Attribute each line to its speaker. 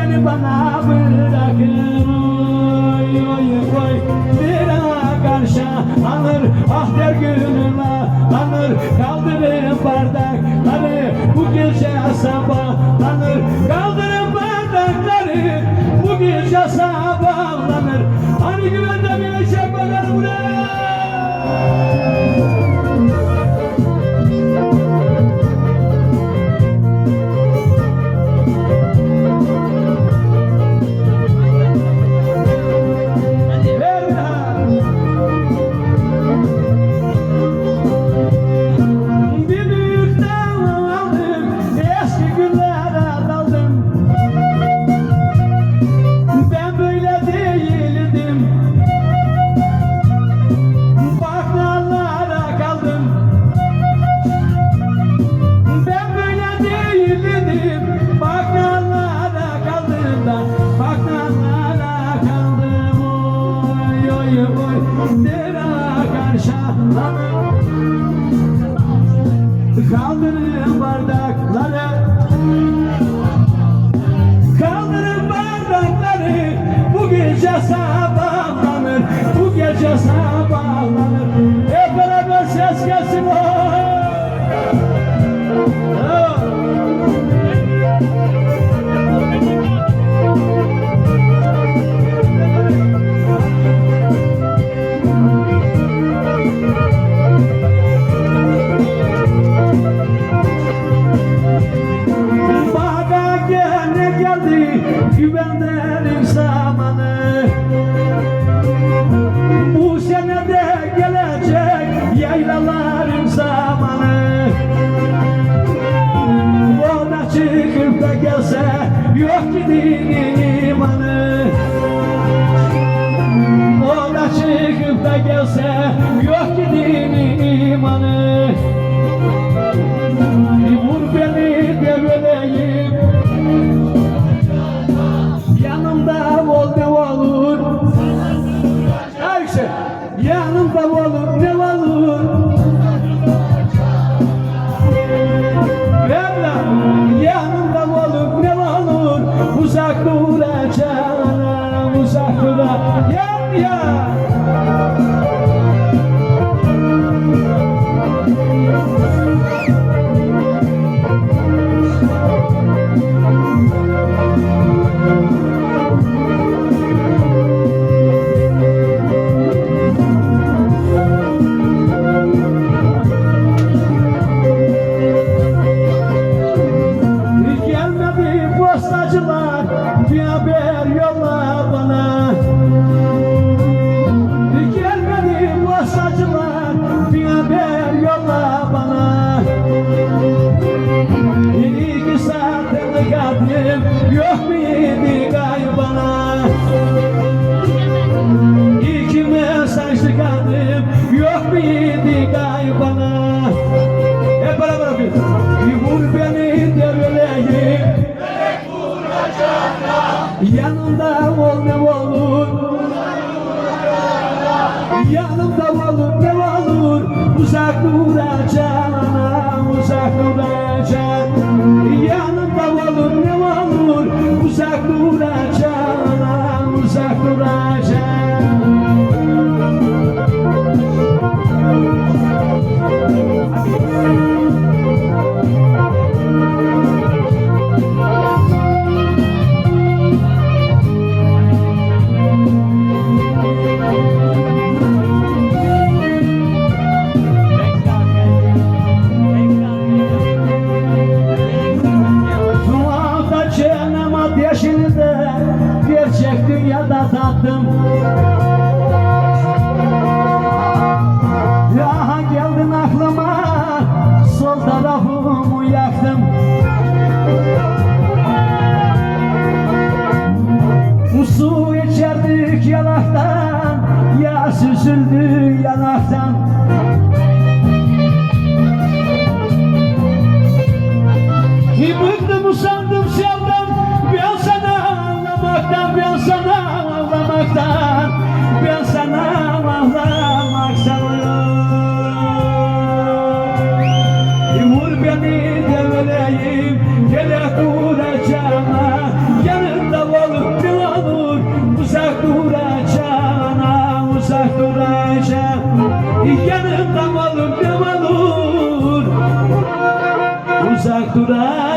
Speaker 1: beni bana bırakın. Oy oy oy. Bira karşı anır Ah der gülüme anır Kaldırın bardağı. Deva karşı Kaldırın bardağı. güvenlerim zamanı. Bu sene gelecek yaylalarım zamanı. Ona çıkıp da gelse yok ki dinin imanı. Ona çıkıp da gelse yok ki dinin imanı. Yanımda ol ne olur. Yanımda olur ne olur. Uzak duracağım uzak duracağım yaş süzüldü yanaktan. Kim bıktım usandım senden Bir an sana ağlamaktan Bir an sana ağlamaktan Bir an sana ağlamaktan. Vur beni yaşa Yanımda olur ne olur? Uzak durar.